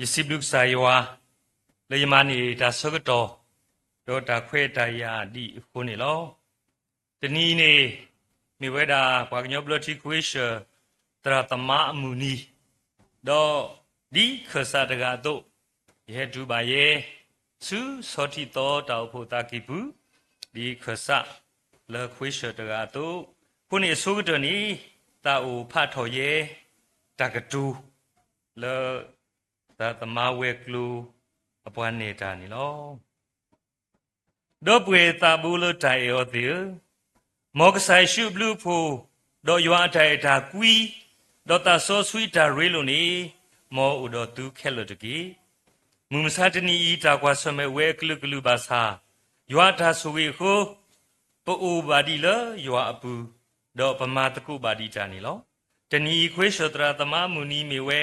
ယစီဘလုစာယောလေယမနီဒါဆကတော်ဒေါတာခွဲတယာဒီခုန်နေလောတနီနေမိဝဲတာဘာကညောဘလတိခွေရှတရတမအမူနီဒေါဒီခဆာတကတော့ယေတူပါယေသူစောတိတော်တောက်ဖို့တာကိဘူးဒီခဆာလေ သာသမဝဲကလူအပွားနေတာနီလောတော့ပွေတာဘူးလို့တိုင်ရောသေးမောကဆိုင်ရှုဘလူးဖို့တော့ရွာတိုင်တာကွီတော့တာဆောဆွီတာရေလိုနီမောဥတော်သူခဲလို့တကီမူမစာတနီဤတာကွာဆွမဲဝဲကလူကလူပါစာရွာတာဆိုဝေခိုပအိုပါဒီလရွာအပူတော့ပမာတကုပါဒီတာနီလောတနီခွေးရှောတရာသမမူနီမီဝဲ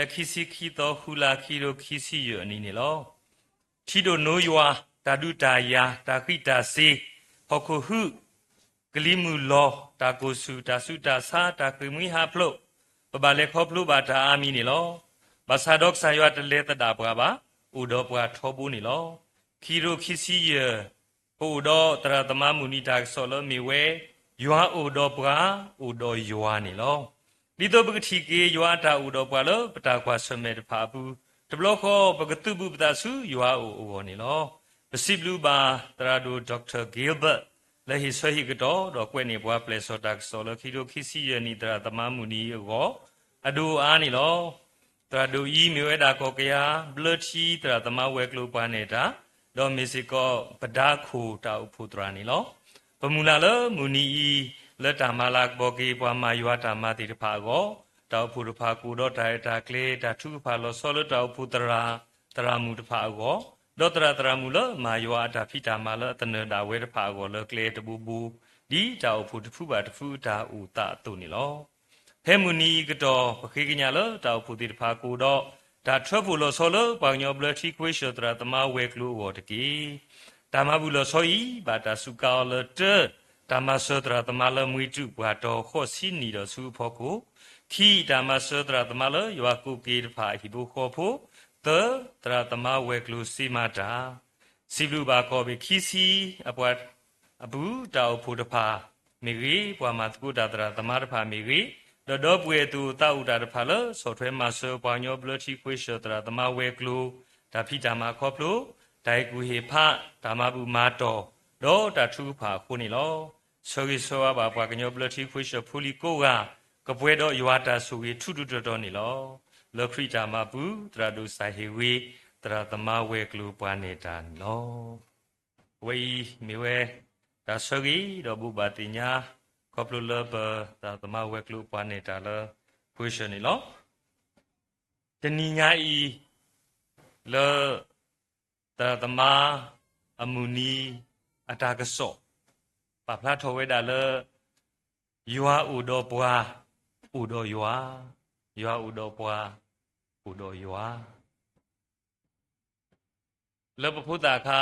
ဖက်ခိစီခီတော်ဟူလာခီရိုခီစီယအနီနီလောခီဒိုနိုယွာတာဒုတာယာတာခိတာစေဟောခုဟုဂလီမူလောတာကိုစုတာစုတာစာတာခွေမွေဟာဖလို့ပပလေခောဖလို့ပါတာအာမီနီလောဘာသာဒေါက်ဆာယွတ်တလေတတာပွားပါဥဒောပွားထောဘူးနီလောခီရိုခီစီယဟိုဒောတရသမမူနီတာဆောလမီဝဲယွာဥဒောပွားဥဒောယွာနီလော လိတောပကတိကေယောအတာဥတော်ပွာလောပတာခွာဆွမေတဖာဘူးတဘလခောပကတုပုပတာစုယောအိုအိုနေလောပစိဘလူပါတရာဒိုဒေါက်တာဂီလ်ဘတ်လေဟိဆွေဟိကတော့တော့ကွဲ့နေဘွားပလက်စောတက်ဆောလခီရိုခီစီယနီတရာသမမူနီယောအဒူအားနေလောတရာဒိုဤမြဝဲတာကောကယာဘလချီတရာသမဝဲကလိုပါနေတာဒေါ်မီစီကောပဒါခုတာဥဖုတရာနေလောပမူလာလမူနီဤ လက်တာမလာဘောကေပွားမယွာတာမတိတဖာကိုတောက်ဖူတဖာကူတော့တိုင်တာကလေးတာထုဖာလောဆောလတောက်ဖူတရာတရာမူတဖာကိုဒေါတရာတရာမူလမာယွာတာဖိတာမလတနတာဝဲတဖာကိုလကလေးတပူပူဒီတောက်ဖူတဖူပါတဖူတာဥတာတုန်နီလောဟဲမူနီကတော့ပခေကညာလတောက်ဖူတိတဖာကူတော့ဒါထရဖူလောဆောလပေါညောဘလတိခွေရှတရာတမဝဲကလူဝတကီတာမဘူးလောဆောဤဘာတာစုကောလတ ဓမ္မစဒရသမလမွေတုဘွာတော်ခော့စီနီတော်စုဖို့ကိုခီဓမ္မစဒရသမလယောကုကေတဖာဟိဘုခောဖို့သတရသမဝေကလူစီမာတာစီလူပါခောဘိခီစီအပွားအဘူးတောက်ဖို့တဖာမိဂီဘွာမတကုတာတရသမတဖာမိဂီဒဒောပွေတူတောက်တာတဖာလဆောထွဲမဆောပွာညောဘလတိခွေရှတရသမဝေကလူဒါဖိဓမ္မခောဖလို့ဒိုင်ကူဟေဖဓမ္မဘူးမာတော်တော့တထုဖာခုနေလော ဆိုရီဆိုအဘာပွားကညောပလတိဖွရှဖူလီကိုကကပွဲတော့ယွာတာဆိုရီထုထုတော်တော်နေလောလခရိတာမပူတရာဒုဆိုင်ဟေဝေတရာသမဝဲကလူပွားနေတာလောဝေမီဝဲဒါဆိုရီတော့ဘူပါတိညာကောပလူလဘတာသမဝဲကလူပွားနေတာလဖွရှနေလောတဏိညာဤလောတရာသမအမူနီအတာကဆော့ ပပလာထဝဲဒါလယွာဥတော်ပွားဥတော်ယွာယွာဥတော်ပွားဥတော်ယွာလပဖုတာခာ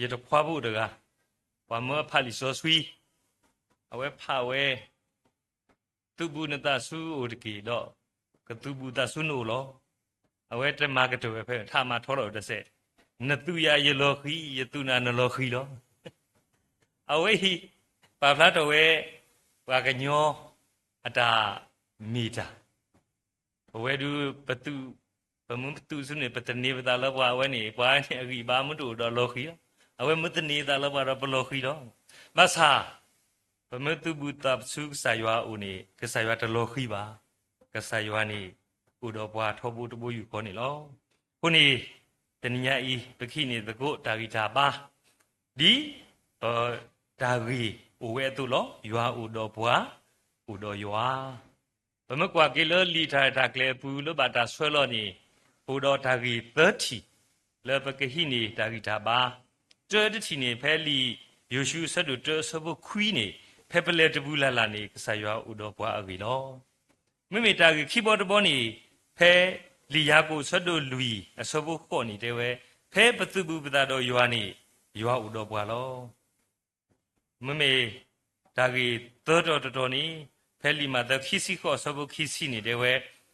ရတဖွားဖို့တကားပမဖာလီဆိုဆွီအဝဲဖာဝဲသူဘူးနတဆူဥတကီတော့ကသူဘူးတဆူနိုလောအဝဲတမကတဝဲဖဲထာမထောတော်တဆက်နတုရရလောခီယတုနာနလောခီလောအဝဲဟီ ပါဖလာတော်ဝဲပါကညောအတာမီတာဘဝဒုပတုပမုပတုစုနေပတနေပတာလဘဝနေပွားနေအခိဘာမတုတော်လောခီအဝဲမတနေတာလဘရပလောခီတော့မဆာပမတုဘူတပစုဆာယွာဦးနေကဆာယွာတလောခီပါကဆာယွာနေဥတော်ဘွားထောဘူးတဘူးယူခေါ်နေလောခုနေတဏှာဤပခိနေတကုတာဂိတာပါဒီတော့ဒါဂီ အိုဝဲတုလောယွာဥတော်ဘွာဥတော်ယွာဘမကွာကေလလီထာတာကလေပူလဘတာဆွဲလောနေဥတော်ဒါဂီ30လေပကဟိနေတာဂီတာပါကျွဲတချီနေဖဲလီယိုရှုဆက်တူတဆဘခွီးနေဖဲပလက်တဘူးလာလာနေကဆာယွာဥတော်ဘွာအဂီလောမိမိတာဂီခိဘောတဘောနေဖဲလီယာကိုဆက်တူလူီအစဘခော့နေတဲ့ဝဲဖဲပတုပုပတာတော်ယွာနေယွာဥတော်ဘွာလော မမေဒါကြီးတော်တော်တော်နီဖဲလီမာတခိစီခောဆဘခိစီနေတယ်ဝဲ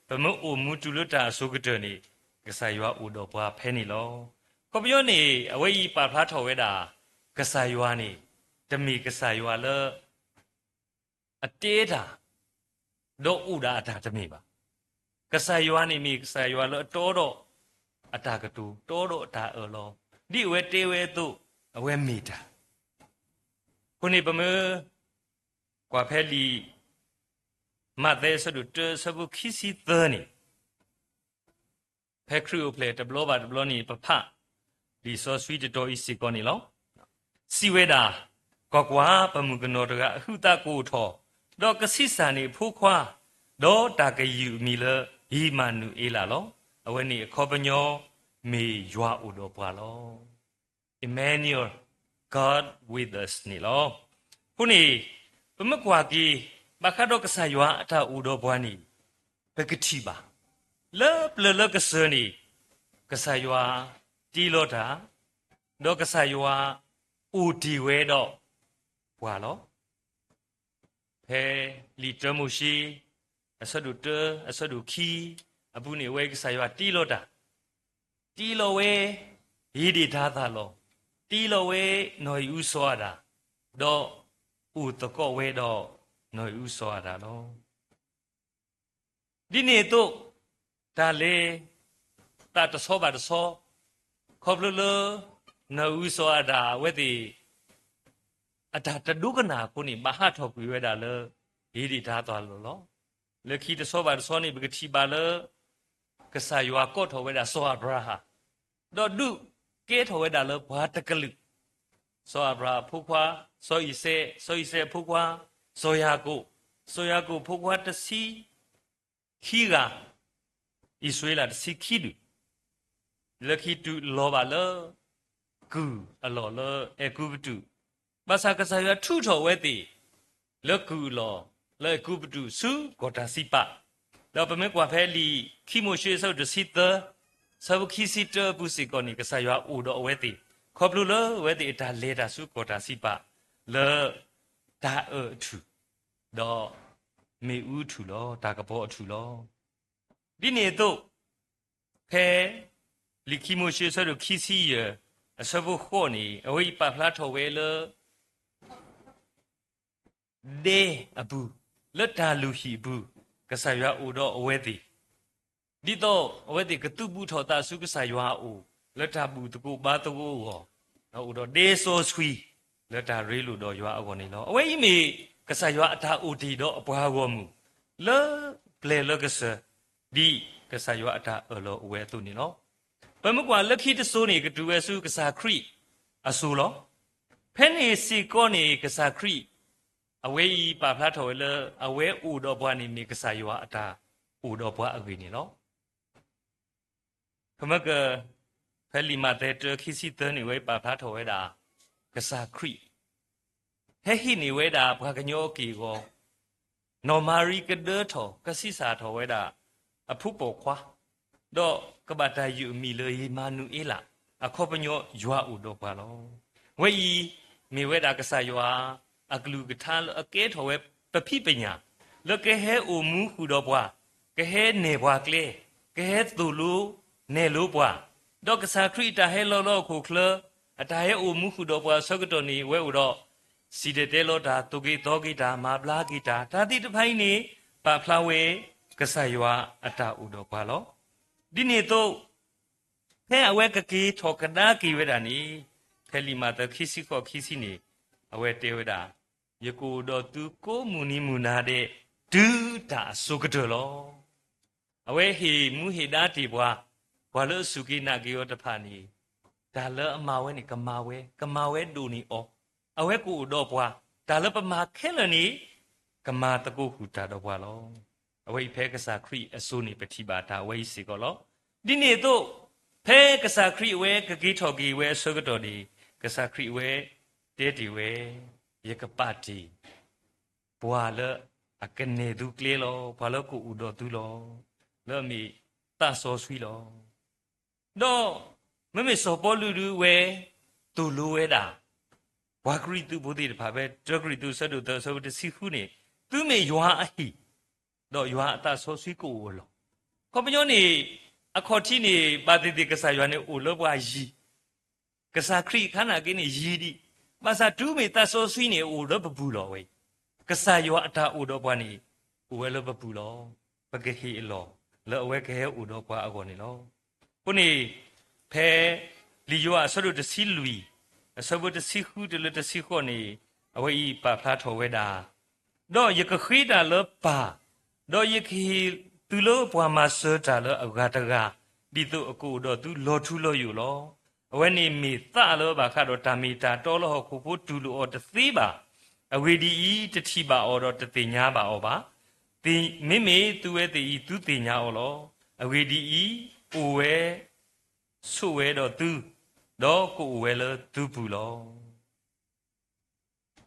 ဘမအိုမူတူလတာဆိုကတနေကဆာယွာဥတော်ဘွာဖဲနေလောခေါပယောနေအဝေးပါဖလားထော်ဝဲတာကဆာယွာနေတမီကဆာယွာလအတေးတာတော့ဥဒါအတာတမီပါကဆာယွာနေမီကဆာယွာလအတော်တော့အတာကတူတော်တော့အတာအော်လောဒီဝဲတေဝဲသူအဝဲမီတာ ခုနေပမေကွာဖဲလီမတ်သေးဆဒုတဆဘုခိစီသနီဖဲခရူပလေတဘလဘာတဘလနီပဖဒီဆောဆွီတတော်ဤစီကောနီလောစီဝဲတာကောကွာပမှုကနောတကအဟုတကိုထောတော့ကစိစာနေဖိုးခွာတော့တာကယူမီလဟီမနုအေလာလောအဝဲနေအခောပညောမေယွာဥတော်ပွာလော Emmanuel God with us နီလောခုနေပမကွာကီမခါတော့ကဆာယွာအထဥတော်ဘွားနီဘကတိပါလောပလလကစနီကဆာယွာတီလောတာတော့ကဆာယွာဦးဒီဝဲတော့ဘွာလောဖဲလီတမှုရှိအဆဒုတအဆဒုခီအပူနေဝဲကဆာယွာတီလောတာတီလောဝဲဟီဒီသားသားလော တီလောဝဲနော်ယူဆွာတာတော့ဦးတကောဝဲတော့နော်ယူဆွာတာလောဒီနေ့တော့ဒါလေတတ်ဆောပါတဆောခေါပလလနော်ယူဆွာတာဝဲတိအတာတဒုကနာကိုနိမဟာထောက်ကွေဝဲတာလေဒီဒီသားသွားလို့လောလက်ခီတဆောပါတဆောနိဘကတိပါလေကဆာယွာကော့ထော်ဝဲတာဆောအဘရာဟာတော့ဒု ကဲထော်ဝဲတာလေဘာတကလူဆောအဘရာဖုခွာဆောဣစေဆောဣစေဖုခွာဆောယာကိုဆောယာကိုဖုခွာတစီခီကဣဆွေလာတစီခီဒူလက်ခီတူလောပါလေကူအလောလေအကူပတူဘာသာကဆာယထုထော်ဝဲတိလကူလောလေကူပတူစုဂောတာစီပါတော့ပမေကွာဖဲလီခီမိုရှေဆောဒစီတ ဆဘခီစီတပုစီကောနီကဆာယဥဒအဝဲတိခေါပလူလဝဲတိအတာလေတာစုဂောတာစီပါလေဒါအထူတော့မေဥထူလောဒါကဘောအထူလောဒီနေတော့ဖဲလီခီမိုရှေဆောဒခီစီယအစဘခေါနီအဝိပဖလာထော်ဝဲလောဒေအဘူးလတ်တာလူဟီဘူးကဆာယအိုတော့အဝဲတိ ဒီတော့အဝဲတိကတုဘူးထောတာစုကဆာယအိုလတ်တာဘူးတကူဘာတကူဟောနော်ဥတော့ဒေဆိုဆွီလတ်တာရေလူတော့ယွာအကောနေလောအဝဲဤမီကဆာယအတာအိုဒီတော့အပွားကောမှုလေပလေလကဆဒီကဆာယအတာအလောအဝဲသူနေလောဘမကွာလက်ခိတဆိုးနေကတူဝဲစုကဆာခရိအဆူလောဖဲနေစီကောနေကဆာခရိအဝဲဤပါဖလားထော်လေအဝဲဥတော်ဘွားနေမိကဆာယောအတာဥတော်ဘွားအကွေနေလော ခမကဖဲလီမတဲ့တခိစီတနေဝဲပါဖလားထော်ဝဲတာကဆာခရိဟဲဟိနေဝဲတာဘွားကညောကီကိုနော်မာရီကဒထော်ကစီစာထော်ဝဲတာအဖုပေါ်ခွာတော့ကဘာတာယူမီလေမာနူအေလာအခောပညောယွာဥတော်ဘွားလောဝဲဤမိဝဲတာကဆာယောအကလူကထားအကဲထော်ဝဲပပိပညာလကဲဟဲအိုမူခုတော့ဘွားကဲဟဲနေဘွားကလေကဲဟဲသူလူ နေလူဘွားဒေါကစာခရီတာဟဲလောလောခုခလအတာဟဲအိုမူခုတော့ဘွားဆောကတော်နီဝဲဥတော့စီတဲ့တဲလောတာတုကေတောဂိတာမာပလာဂိတာဒါတိတဖိုင်းနေပါဖလာဝဲကဆာယွာအတာဥတော့ဘွားလောဒီနေ့တော့ဖဲအဝဲကကေထောကနာကီဝဲတာနီဖဲလီမာတခိစီခောခိစီနေအဝဲတဲဝဲတာယကိုတော့သူကိုမူနီမူနာတဲ့ဒူတာဆုကတော်လောအဝဲဟေမူဟေဒါတီဘွာ ဘွာလို့စုကိနာကေယောတဖာနီဒါလအမဝဲနေကမာဝဲကမာဝဲဒူနီအောအဝဲကိုတော့ဘွာဒါလပမာခဲလနီကမာတကုဟူတာတော့ဘွာလောအဝဲဖဲကစားခရီအစိုးနေပတိပါတာအဝဲစီကောလောဒီနေ့တော့ဖဲကစားခရီဝဲကကိထော်ကီဝဲဆုကတော်ဒီကစားခရီဝဲတဲတီဝဲယကပတိဘွာလအကနေသူကလေးလောဘာလို့ကိုဥတော်သူလောလောမီတဆောဆွီလော တော့မမေစောပေါ်လူလူဝဲသူလိုဝဲတာဝါဂရိသူဘုဒ္ဓတဖာပဲဒဂရိသူဆတ်တို့သောဆိုတစီခုနေသူမေယွာအဟိတော့ယွာအတဆောဆွီကိုဝလောခေါပညောနေအခေါ်တိနေပါတိတိကဆာရွာနေအိုလောဘွားယီကဆာခရိခနာကိနေယီဒီပါစာတူမေတဆောဆွီနေအိုလောဘဘူးလောဝေကဆာရွာအတာအိုတော့ဘွားနေအိုဝဲလောဘဘူးလောပကဟီလောလောဝဲခဲအိုတော့ဘွားအကောနေလော ခုနေဖဲလီယောအဆောတစီလူီအဆောဘတစီခုတလတစီခေါနေအဝဲဤပါဖလားထော်ဝဲတာတော့ယကခိတာလောပါတော့ယခိသူလို့ဘွားမဆောတာလောအဂါတကဒီတို့အကူတော့သူလောထူလို့อยู่လောအဝဲနေမီသလောပါခါတော့တာမီတာတော်လို့ခုဖို့တူလို့အော်တသေးပါအဝေဒီဤတတိပါအော်တော့တသိညာပါအော်ပါတင်မိမိသူရဲ့တည်ဤသူသိညာအော်လောအဝေဒီဤ အိုဝဲဆုဝဲတော့သူတော့ကိုဝဲလသူပူလော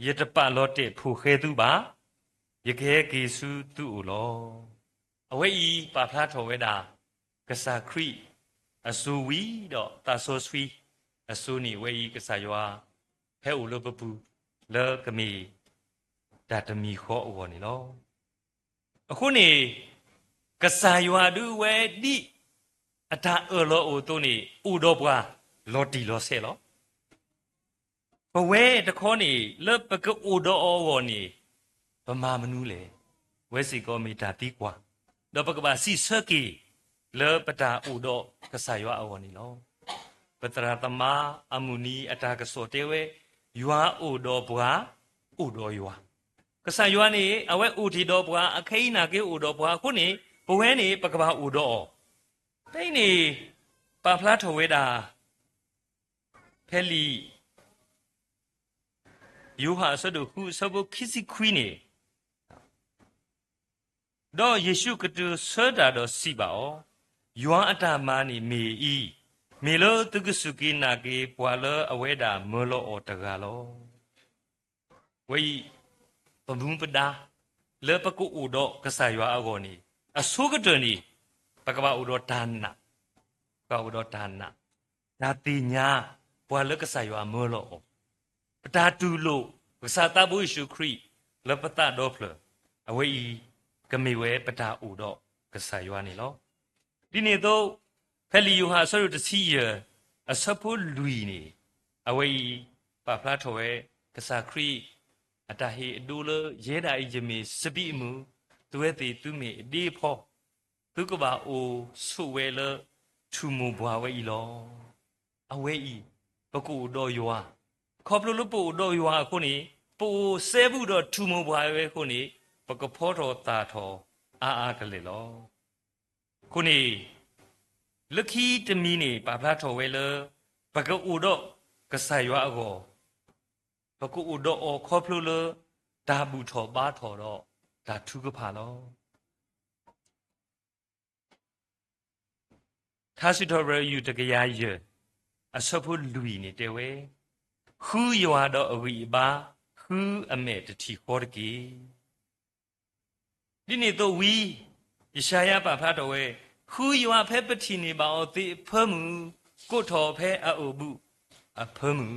ယတပလောတဲ့ဖူခဲသူပါယခဲကေစုသူ့အိုလောအဝဲဤပါဖလားထော်ဝဲတာကစားခရိအဆူဝီတော့တာဆိုဆွီအဆူနီဝဲဤကစားရွာဟဲအိုလပပူလောကမီဒါတမီခောအော်နေလောအခုနေကစားရွာဒူဝဲဒီ အတာအော်လောအိုတုန်နေဥတော်ဘွားလော်တီလော်ဆဲလောဘဝဲတခေါနေလပကအိုတော်အော်နေဗမာမနူးလေဝဲစီကောမီတာတီကွာတော့ပကပါစီဆကီလေပတာဥဒကဆာယောအဝနီလောပတရာတမအမူနီအတာကစောတေဝဲယွာဥဒဘွာဥဒယွာကဆာယောနေအဝဲဥတီတော်ဘွာအခိနာကေဥဒဘွာခုနေဘဝဲနေပကပါဥဒ တိနေပါဖလားထဝဲတာဖဲလီယူဟာဆဒုခုဆဘခိစီခွီနေတော့ယေရှုကတူဆွတာတော့စီပါဩယွမ်အတမာနီမေဤမေလောတုကစုကိနာကေပွာလောအဝဲတာမောလောဩတကလောဝေးပမုန်ပဒါလေပကုဥဒကဆာယွာအဂောနီအဆုကတနီ ပကပဥဒဒါနပကဥဒဒါနဒါတိညာပွာလောကဆာယွာမောလောဩပတာတူလို့ကဆာတဘုယေရှုခရိလပတဒေါဖလအဝေးကမေဝဲပတာဥတော့ကဆာယွာနေလောဒီနေ့တော့ဖက်လီယိုဟာဆရတစီယအစပုလူီနေအဝေးပါဖလာထော်ဝဲကဆာခရီအတဟေအဒူလရဲတာဤဂျမီစပိမှုသူဝဲတီသူမေအဒီဖော သူကဘာအိုဆုဝဲလထူမူဘွားဝဲဤလောအဝဲဤပကူတော်ယွာခေါပလလပူတော်ယွာခုနေပူဆဲဘူးတော့ထူမူဘွားဝဲခုနေပကဖောတော်တာထောအာအာကလေးလောခုနေလခီတမီနေပါဖလာထော်ဝဲလပကဥတော့ကဆာရွာအကောပကဥတော့အောခေါဖလို့လဒါဘူးထော်ပါထော်တော့ဒါထုကဖာလော သာစီတော်ရယူတကရာယအစဖုလူီနေတဲဝဲခူးရွာတော့အဝီပါခူးအမဲတတိခေါ်တကီဒီနေ့တော့ဝီယရှာယပါဖတ်တော်ဝဲခူယွာဖဲပတိနေပါအောင်သေဖမှုကိုထော်ဖဲအအိုဘူးအဖမှု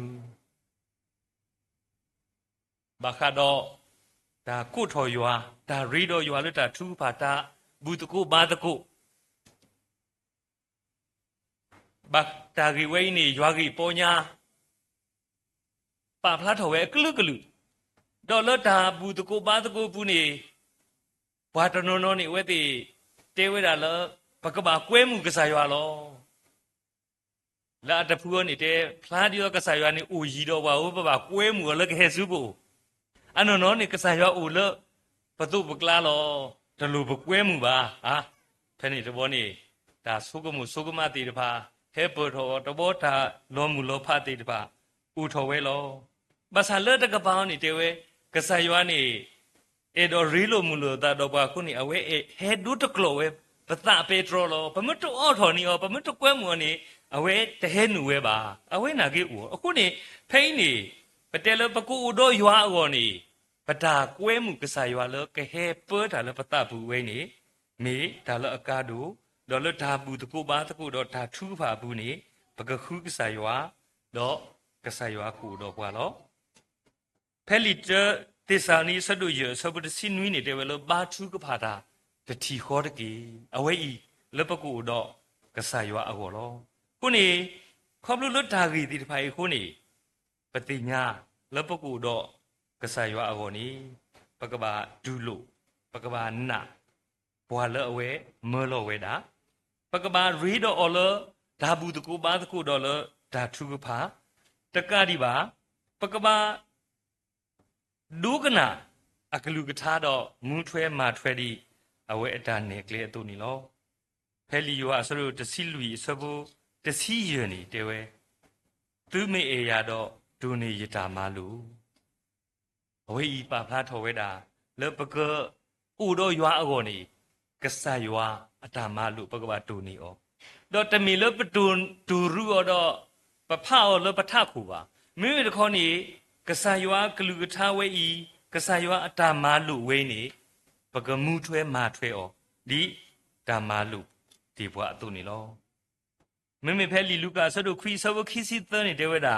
ဘာခါတော့ဒါကိုထော်ယွာဒါရီတော်ယွာလို့တာထူးပါတာဘူးတကုဘာတကု ဘာတာဂီဝိနေယွာဂီပေါ်ညာပါဖလားထော်ဝဲကလုကလုဒေါ်လတာဘူးတကုဘာတကုဘူးနေဘာတနောနောနေဝဲတိတဲဝဲတာလောပကဘာကွဲမှုကစားရွာလောလာတဖူးနေတဲ့ဖလားဒီယောကစားရွာနေအိုရီတော့ဘာဟိုပဘာကွဲမှုလကဟဲစုဖို့အနော်နော်နေကစားရွာအိုလဘတုပကလာလောတလူပကွဲမှုပါဟာဖဲနေတဘောနေဒါဆုကမှုဆုကမတိတဖာ ဟဲပထောတဘောတာလောမှုလောဖတိတဖာဥထောဝဲလောဘာသာလတကပောင်းနေတဲ့ဝဲကစားရွာနေအဲ့တော့ရီလိုမူလို့တာတော့ဘာခုနေအဝဲဟဲဒုတကလောဝဲပသပေထရိုလောပမတုအော်ထော်နီအောပမတုကွဲမွန်နေအဝဲတဟဲနူဝဲပါအဝဲနာကေဦးအခုနေဖိန်းနေပတဲလပကူတော့ရွာအော်နေပတာကွဲမှုကစားရွာလောကဟဲပွဲတာလပတဘူးဝဲနေမေဒါလအကားတို့ လောလဒါဘူးတကူပါတကူတော့ဒါထူးပါဘူးနေပကခုကစားရွာတော့ကစားရွာကူတော့ကွာလောဖဲလီတတေစာနီဆဒုရဆဘဒစီနွီနေတဲ့ဝဲလောဘာထူးကဖာတာတတိခေါ်တကေအဝဲဤလပကူတော့ကကဆာယွာအကောလောခုနေခေါပလူလွတ်တာဂီဒီတဖိုင်ခုနေပတိညာလပကူတော့ကဆာယွာအကောနီပကဘာဒူလိုပကဘာနာဘွာလအဝဲမေလောဝဲတာပ ကဘာရီဒအော်လဒါဘူးတကူပါတကူတော့လဒါထုကဖာတကဒီပါပကဘာဒုကနာအကလူကထားတော့မူးထွဲမာထွဲဒီအဝဲအတာနေကလေးအတူနီလောဖဲလီယောအစရုတစီလူအစဘူတစီယနေတဲဝဲသူမေအေရတော့ဒုနေယတာမလူအဝေးပါဖလားထော်ဝဲတာလေပကဥတော့ရွာအကောနေကဆာရွာ အတာမလူပကဘာတူနေဩတော့တမီလပတူဒူရူတော့ပဖအောလပထခုပါမိမိတခေါနေကဆာရွာကလူကထားဝဲဤကဆာရွာအတာမလူဝဲနေပကမှုထွဲမာထွဲဩဒီဓမ္မလူဒီဘွားအတူနေလောမမေဖဲလီလူကာဆဒုခရီဆဝခီစီသနေတေဝဒါ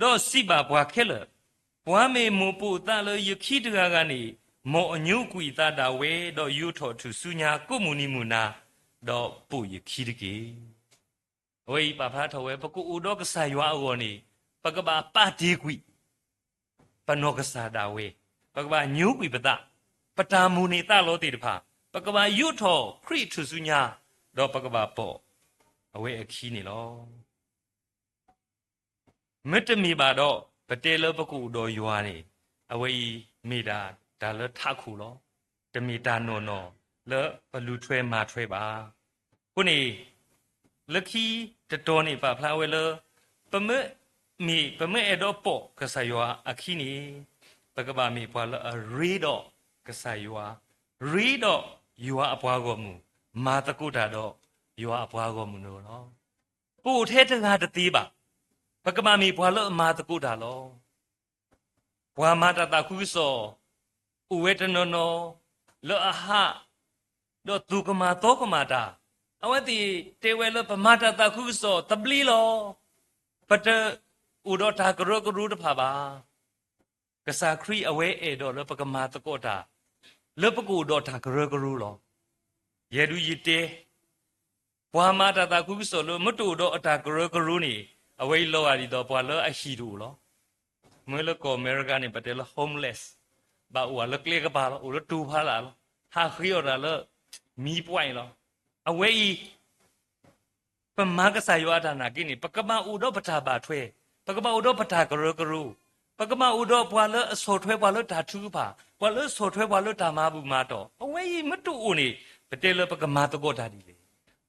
တော့စိပါဘွားခဲလဘွားမေမပူတာလယခိတကကနေ မောအညုကွီတာတာဝဲတော့ယူထော်သူစုညာကုမူနီမူနာတော့ပူယခိတကေဝေးပါဖာထော်ဝဲပကူဥတော့ကဆာယွာအောနေပကဘာပါတီကွီပနောကဆာတာဝဲပကဘာညုကွီပတပတာမူနေတာလောတေတဖာပကဘာယုထောခရိထုစုညာတော့ပကဘာပေါ့အဝဲအခီးနေလောမတမီပါတော့ပတေလပကူတော့ယွာနေအဝဲမိတာ ဒါလထခုလောတမီတာနော်နော်လဘလူထွဲမာထွဲပါခုနေလခီတတော်နေပါဖလာဝဲလပမမီပမအဲ့တော့ပေါ့ကဆာယွာအခီးနေပကဘာမီပွာလရီတော့ကဆာယွာရီတော့ယူဟာအပွားကောမူမာတကုတာတော့ယူဟာအပွားကောမူလို့နော်ပို့ထဲတကားတသေးပါပကမမီဘွာလို့အမာတကုတာလောဘွာမာတတခုစော ဥဝေတနောနောလောအဟတော့ဒုကမာတောကမာတာအဝတိတေဝဲလောပမာတတခုစောတပလီလောပတဥဒတာကရကရူတဖာပါကစားခရီအဝဲအေတော့လောပကမာတကောတာလပကူတော့တာဂရဂရူလောယေဒူယီတေဘွာမာတာတာခုဆိုလို့မတူတော့အတာဂရဂရူနေအဝိလောအရီတော့ဘွာလောအရှိတူလောမွေလကောအမေရိကန်နေပတဲလ homeless ဘာဝလကလေကပါလောဦးတူဖာလာလောဟာခရီယောလာလမီပွိုင်လောအဝဲဤပမာကဆာယောအတာနာကိနေပကမဥတော့ပထာပါထွဲပကမဥတော့ပထာဂရဂရူပကမဥတော့ဘွာလောအစောထွဲဘွာလောဓာထုပါဘွာလို့ဆော်ထွဲဘွာလို့တာမဘူးမတော့အဝဲကြီးမတူဦးနေပတဲလပကမာတကောတာဒီလေ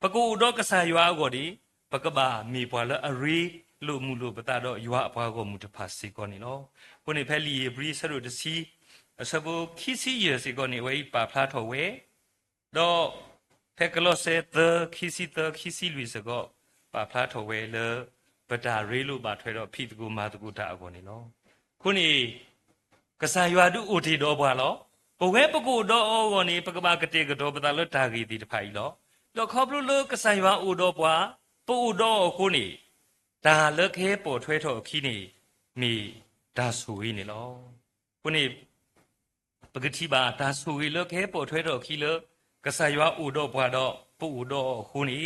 ပကူတော့ကဆာရွာကိုဒီပကဘာမိဘွာလအရီလို့မူလို့ပတာတော့ရွာအဘွားကိုမူတဖာစီကောနေလောကိုနေဖဲလီဘရီဆရတစီ အစဘူခီစီရစီကောနေဝဲပါဖလာထော်ဝဲတော့ဖက်ကလောဆေသခီစီသခီစီလူစကောပါဖလာထော်ဝဲလပတာရေလို့ပါထွဲတော့ဖိတကူမာတကူတာအကောနေလောခုနေကဆာယွာတုအိုတီတော်ဘွာလောပဝဲပကုတော်ဩကောနေပကပကတိကတော်ပတလတာဂီတိတဖိုင်လောလောခေါပလူလကဆာယွာအိုတော်ဘွာပူတော်ခုနေဒါလခဲပေါ်ထွဲထော်ခီနေမိဒါဆူဝေးနေလောခုနေ ပကတိပါဒါဆူဝေးလခဲပေါ်ထွဲတော်ခီလကဆာယွာအိုတော်ဘွာတော့ပူတော်ခုနေ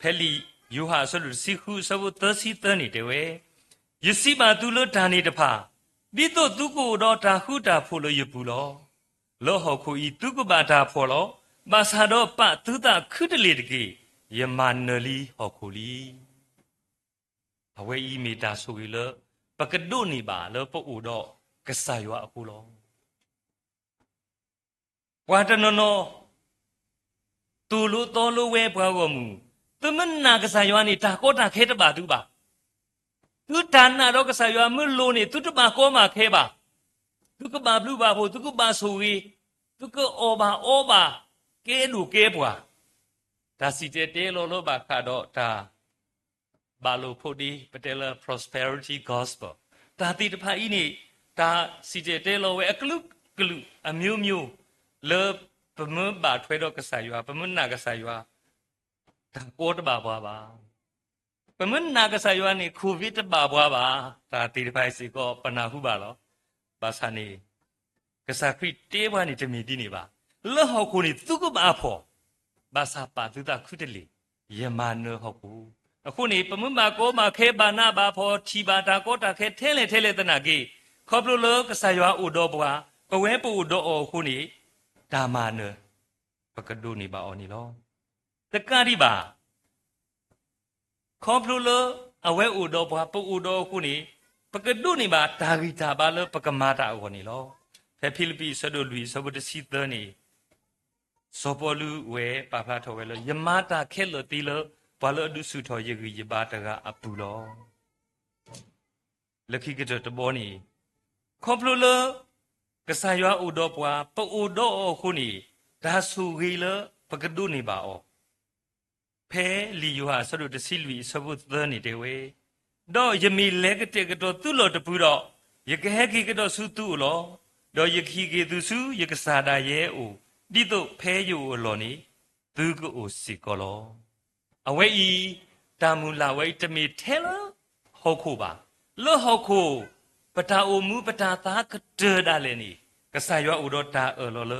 ဖဲလီယူဟာဆလူစီခုဆဘသစီတနေတယ်ဝဲယစီပါသူလဒါနေတဖာပိတုတုကိုတော့တာဟုတာဖို့လို့ရပူလောလောဟောခုဤတုကပါတာဖို့လောပါစာတော့ပသုတခုတလေတကေယမနလီဟောခုလီအဝဲဤမေတာဆိုရလပကဒုနေပါလောပုတ်တော့ကဆာယောအခုလော ဝါတနနောတူလူတော်လူဝဲဘွားကောမူသမနာကဆာယောနေတာကောတာခဲတပါသူပါသူဒါနာတော့ကဆာရွာမလို့နေသူတပါကောမှာခဲပါသူကပါဘလူပါဖို့သူကပါဆိုရီသူကအောပါအောပါကဲလူကဲပွားဒါစီတဲတဲလို့လို့ပါခါတော့ဒါဘာလို့ဖို့ဒီပတဲလာ prosperity gospel ဒါတိတဖာဤနေဒါစီတဲတဲလို့ဝဲအကလုကလုအမျိုးမျိုး လေပမဘာထွဲတော့ကဆာရွာပမနာကဆာရွာဒါကိုတပါပွားပါပမနာကဆာယောနေကိုဗစ်တပါဘွားပါဒါတီဒီဖိုင်စီကောပနာဟုပါလောဘာသာနေကဆာခရစ်တေးဘွားနေတမီတီနေပါလောဟောခုနေသူကပါဖောဘာသာပါသူတာခုတလေယမနဟုတ်ဘူးအခုနေပမမကိုမခဲဘာနာဘာဖောချီဘာတာကောတာခဲထဲလေထဲလေတနာကေခေါပလိုလကဆာယွာဥဒောဘွာပဝဲပူဥဒောအခုနေ ဒါမနပကဒုနေပါအော်နီလောတကတိပါခေါပလိုလအဝဲဥဒောဘွာပူဥဒောအခုနေပကဒုနေပါဒါဂီတာပါလပကမာတာအော်နီလောဖဲဖိလိပ္ပိဆဒိုလူဆဘဒစီသနီစောပေါ်လူဝဲပါဖလာထော်ဝဲလို့ယမတာခဲလို့တီလို့ဘာလို့အဒုစုထော်ရကြီးယပါတကအပူလို့လက်ခိကတတဘောနီခေါပလိုလ ကဆာယွာဥဒောပွာပအိုဒောခုနီဒါဆူဂီလပကဒုနေပါအောဖဲလီယွာဆဒုတစီလူဆဘုသနေတေဝဲတော့ယမီလဲကတဲ့ကတော့သူ့လို့တပူတော့ယကဟဲခိကတော့စုသူ့လို့တော့ယခိကေသူစုယကစားတာရဲ့အိုဒီတော့ဖဲယူလောနီသူကိုစီကောလောအဝဲဤတာမူလာဝဲတမီထဲလဟုတ်ခုပါလောဟုတ်ခုပတာအိုမူပတာသာကတဒါလည်းနီ ကဆာယောဥဒတာအလောလ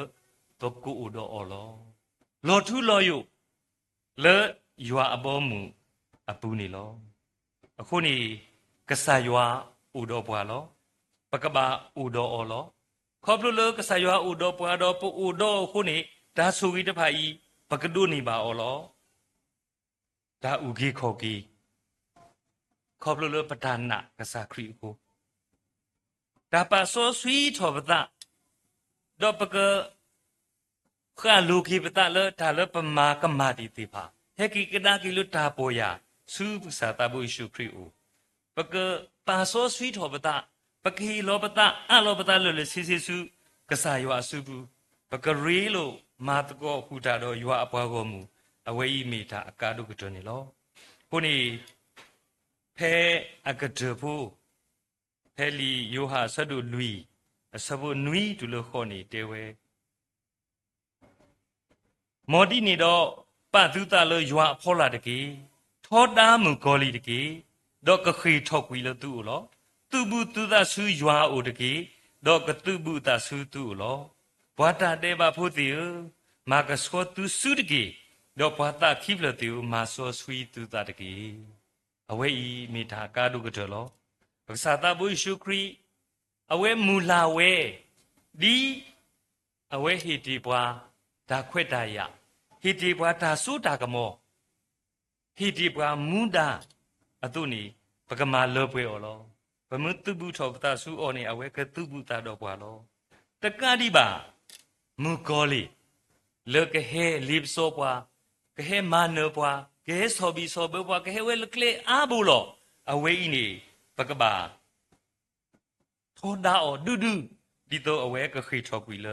တော့ကူဥဒအောလောလောထူလောယုလေယွာအဘောမူအပူနေလောအခုနီကဆာယောဥဒဘွာလောပကဘာဥဒအောလောခေါပလူလကဆာယွာဥဒောပွာဒောပူဥဒောခုနေဒါဆူကြီးတဖာဤပကတုနေပါအောလောဒါဥကြီးခေါကီခေါပလူလပဒါနာကဆာခရီကိုဒါပါဆိုဆွီထောပဒ ဒောပကခါလူခိပတလဒါလပမာကမာတိတိဖာဟေကိကဒါကိလူတာပေါ်ယာစုပစာတဘုရှုခရီဦးပကပါဆိုဆွီထောပဒပကိလောပတအလောပတလို့လေစီစီစုကဆာယောအစုဘူးပကရီလို့မာတကောဟူတာတော့ယောအပွားကောမူအဝေဤမိတာအကာဒုကတနေလောခုနေဖဲအကတဖို့ဖဲလီယောဟာဆဒုလူီ အစဘနွီတူလို့ခေါ်နေတဲဝဲမော်ဒီနေတော့ပသုတလို့ယောအဖောလာတကေထောတာမူကောလီတကေတော့ကခိထောက်ကွီလို့သူ့လောသူဘူးသူသာဆူယွာအိုတကေတော့ကတုဘူးသာဆူသူလောဘွာတာတဲပါဖို့တီမာကစခောသူဆူတကေတော့ဘွာတာခိဖလတီမာဆောဆွီသူတာတကေအဝဲဤမိတာကာဒုကတလောပက္ခတာဘုရှုခရီ အဝဲမူလာဝဲဒီအဝဲဟီတီဘွာဒါခွက်တာယဟီတီဘွာဒါဆိုတာကမောဟီတီဘွာမူဒါအတုနီပကမာလောပွဲော်လောဘမတုပုထောပတဆူအောနေအဝဲကတုပုတတော့ဘွာလောတကတိပါမူကောလီလောကဟဲလိပစောဘွာကဟဲမာနောဘွာကဟဲဆောဘီဆောဘဘွာကဟဲဝဲလကလေအာဘူလောအဝဲဤနေပကပါ ထောဒါအောဒူဒူဒီတော့အဝဲကခိထောကွီလ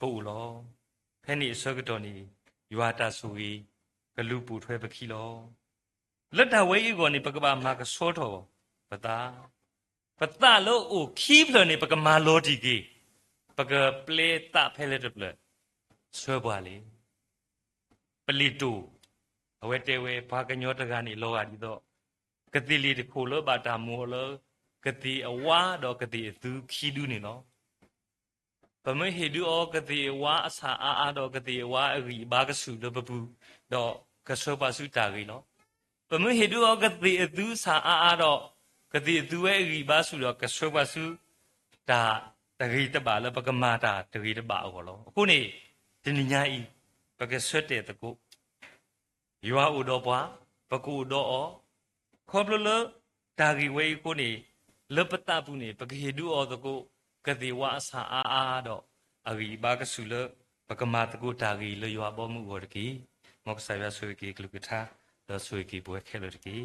ပူလောဖဲနေအစကတော်နီယွာတာဆူီကလူပူထွဲပခီလောလက်တဝဲဤကောနေပကပါမာကစောတော်ပတာပတလို့အိုခီးဖလနေပကမာလောဒီကေပကပလေတာဖဲလက်တပလဆွဲပွားလေပလီတူအဝဲတဲဝဲဘာကညောတကနေလောရဒီတော့ကတိလီတခုလောဘာတာမောလော ကတိအဝါတော့ကတိအသူခီးဒူးနေနော်ပမဟေဒူအောကတိဝါအစာအာအာတော့ကတိဝါအရီဘာကဆူလဘပူတော့ကဆောပါစုတာကြီးနော်ပမဟေဒူအောကတိအသူစာအာအာတော့ကတိသူရဲ့ရီပါစုတော့ကဆောပါစုဒါတဂိတပါလပကမာတာတဂိတပါအောလောအခုနေဒီညညာဤပကဆွတ်တဲ့တကုယောဥတော်ပွားပကူတော်အောခေါပလလဒါဂီဝေကိုနေ လပတပုနေပကေဒူအောတကုကတိဝါအစာအာအာတော့အဂီဘာကဆုလပကမာတကုဒါဂီလယောဘောမှုဝရကီမောက္ခဆာယဆွေကီကလုကထာလဆွေကီဘွဲခဲလတကီ